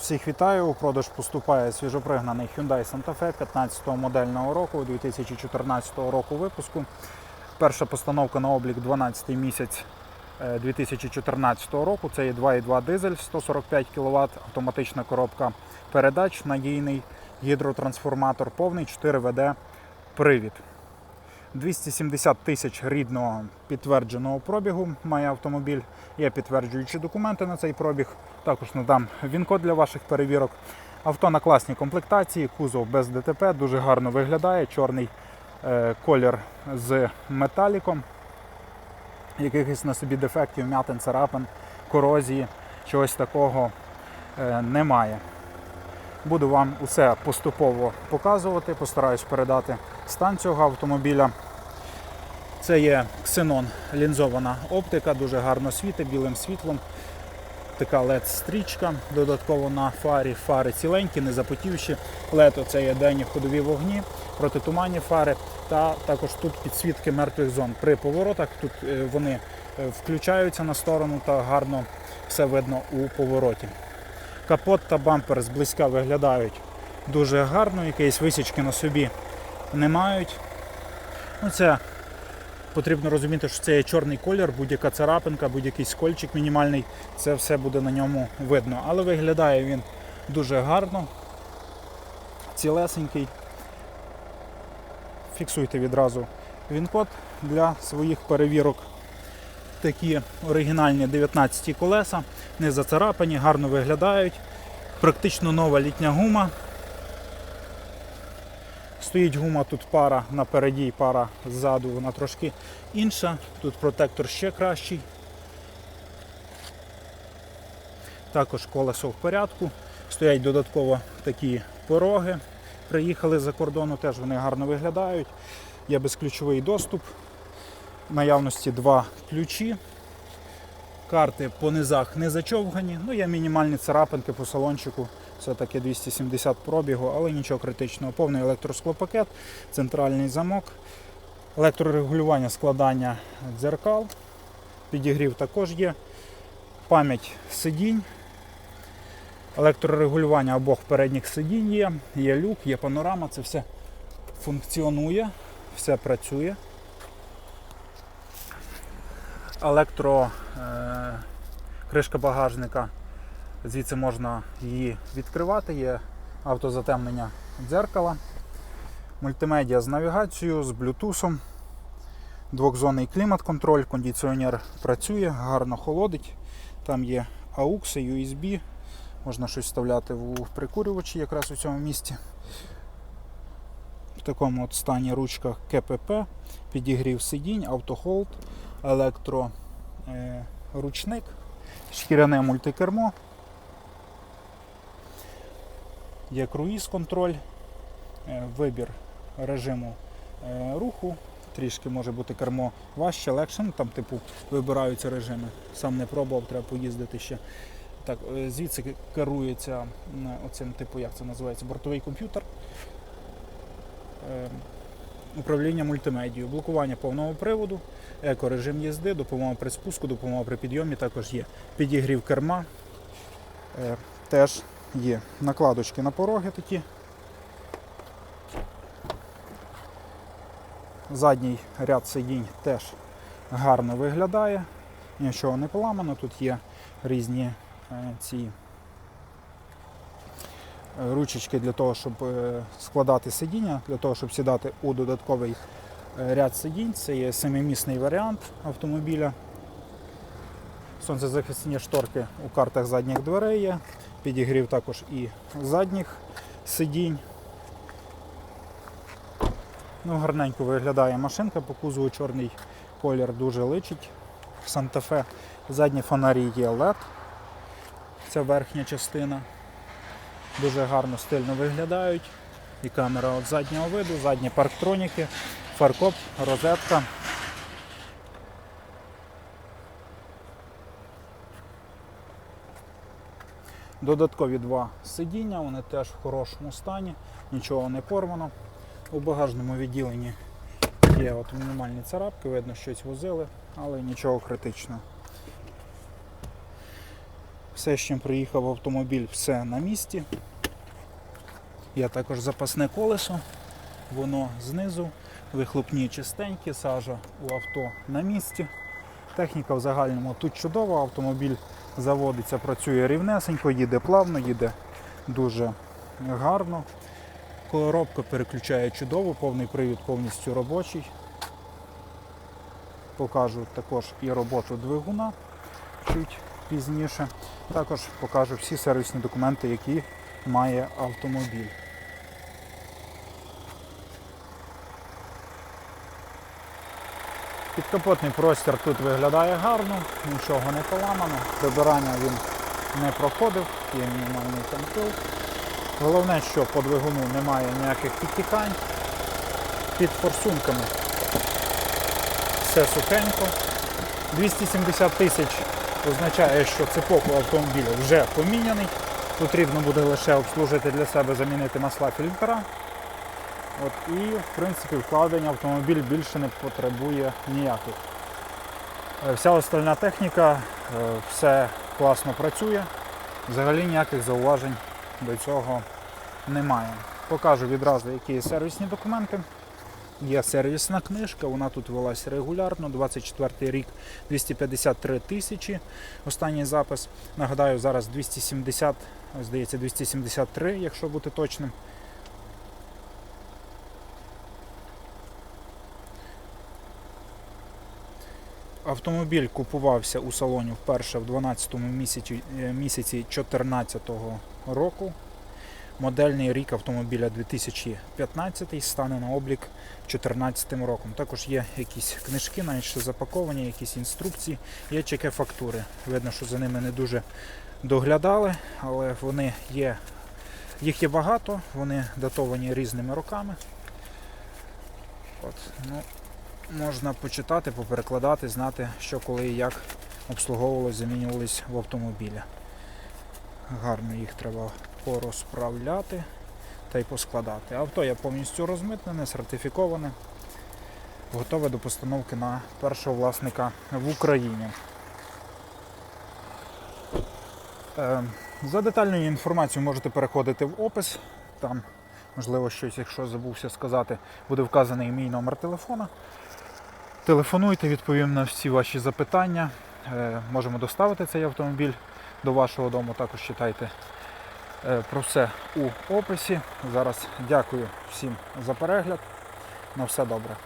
Всіх вітаю. У продаж поступає свіжопригнаний Hyundai Santa Fe 15-го модельного року, 2014 року випуску. Перша постановка на облік 12 місяць е, 2014 року. Це є 2,2 дизель 145 кВт, автоматична коробка передач, надійний гідротрансформатор, повний 4 ВД привід. 270 тисяч рідного підтвердженого пробігу має автомобіль. Є підтверджуючі документи на цей пробіг. Також надам він-код для ваших перевірок. Авто на класній комплектації, кузов без ДТП, дуже гарно виглядає. Чорний е, колір з металіком. Якихось на собі дефектів, м'ятин, царапин, корозії, чогось такого е, немає. Буду вам усе поступово показувати, постараюсь передати стан цього автомобіля. Це є ксенон лінзована оптика, дуже гарно світить білим світлом. Така LED-стрічка додатково на фарі. Фари ціленькі, не запотівші. LED це є денні ходові вогні, протитуманні фари та також тут підсвітки мертвих зон. При поворотах тут е, вони е, включаються на сторону та гарно все видно у повороті. Капот та бампер зблизька виглядають дуже гарно, якісь висічки на собі не мають. Ну, це потрібно розуміти, що це є чорний колір, будь-яка царапинка, будь-який скольчик мінімальний, це все буде на ньому видно. Але виглядає він дуже гарно, цілесенький. Фіксуйте відразу він-код для своїх перевірок. Такі оригінальні 19 колеса, не зацарапані, гарно виглядають. Практично нова літня гума. Стоїть гума, тут пара напереді, пара ззаду, вона трошки інша. Тут протектор ще кращий. Також колесо в порядку. Стоять додатково такі пороги. Приїхали за кордону, теж вони гарно виглядають. Є безключовий доступ. В наявності два ключі. Карти по низах не зачовгані. Ну, є мінімальні царапинки по салончику. Це таки 270 пробігу, але нічого критичного. Повний електросклопакет, центральний замок, електрорегулювання складання дзеркал. Підігрів також є. Пам'ять сидінь. Електрорегулювання обох передніх сидінь є, є люк, є панорама, це все функціонує, все працює. Електро е, кришка багажника. Звідси можна її відкривати, є автозатемнення дзеркала, мультимедіа з навігацією, з блютусом, двохзонний клімат-контроль, кондиціонер працює, гарно холодить. Там є AUX, USB, можна щось вставляти в прикурювачі якраз у цьому місці. В такому от стані ручка КПП, підігрів сидінь, автохолд, електроручник, шкіряне мультикермо. Є круїз-контроль, е, вибір режиму е, руху. Трішки може бути кермо важче, легше. Ну, там, типу, вибираються режими. Сам не пробував, треба поїздити ще. Так, е, звідси керується оцим, типу, як це називається, бортовий комп'ютер. Управління мультимедією, блокування повного приводу, екорежим їзди, допомога при спуску, допомога при підйомі також є. Підігрів керма. Теж є накладочки на пороги такі. Задній ряд сидінь теж гарно виглядає, нічого не поламано, тут є різні е, ці е, ручечки для того, щоб е, складати сидіння, для того, щоб сідати у додатковий ряд сидінь. Це є семимісний варіант автомобіля. Сонцезахисні шторки у картах задніх дверей є. Підігрів також і задніх сидінь. Ну, гарненько виглядає машинка, по кузову чорний колір дуже личить. Санта-Фе. Задні фонарі є LED. Це верхня частина. Дуже гарно стильно виглядають. І камера от заднього виду, задні парктроніки, фаркоп, розетка. Додаткові два сидіння, вони теж в хорошому стані, нічого не порвано. У багажному відділенні є от мінімальні царапки, видно, щось возили, але нічого критичного. Все, з чим приїхав автомобіль, все на місці. Є також запасне колесо, воно знизу, вихлопні чистенькі, сажа у авто на місці. Техніка в загальному тут чудова, автомобіль заводиться, працює рівнесенько, їде плавно, їде дуже гарно. Коробка переключає чудово, повний привід повністю робочий. Покажу також і роботу двигуна чуть пізніше. Також покажу всі сервісні документи, які має автомобіль. Підкапотний простір тут виглядає гарно, нічого не поламано, прибирання він не проходив, є мінімальний контроль. Головне, що по двигуну немає ніяких підтікань. Під форсунками все сухенько. 270 тисяч означає, що цепок у автомобіля вже поміняний. Потрібно буде лише обслужити для себе, замінити масла фільтра. От, і в принципі вкладення автомобіль більше не потребує ніяких. Е, Вся остальна техніка, е, все класно працює. Взагалі ніяких зауважень до цього немає. Покажу відразу, які є сервісні документи. Є сервісна книжка, вона тут велась регулярно, 24 рік 253 тисячі. Останній запис. Нагадаю, зараз 270, здається, 273, якщо бути точним. Автомобіль купувався у салоні вперше в 12 місяці, е, місяці 2014 року. Модельний рік автомобіля 2015 стане на облік 2014 роком. Також є якісь книжки, навіть ще запаковані, якісь інструкції, є чеки фактури. Видно, що за ними не дуже доглядали, але вони є, їх є багато, вони датовані різними роками. От, ну, можна почитати, поперекладати, знати, що коли і як обслуговувалось, замінювались в автомобілі. Гарно їх треба порозправляти та й поскладати. Авто є повністю розмитнене, сертифіковане, готове до постановки на першого власника в Україні. Е, За детальною інформацією можете переходити в опис. Там, можливо, щось, якщо забувся сказати, буде вказаний мій номер телефона. Телефонуйте, відповім на всі ваші запитання. Е, Можемо доставити цей автомобіль до вашого дому. Також читайте е, про все у описі. Зараз дякую всім за перегляд. На все добре.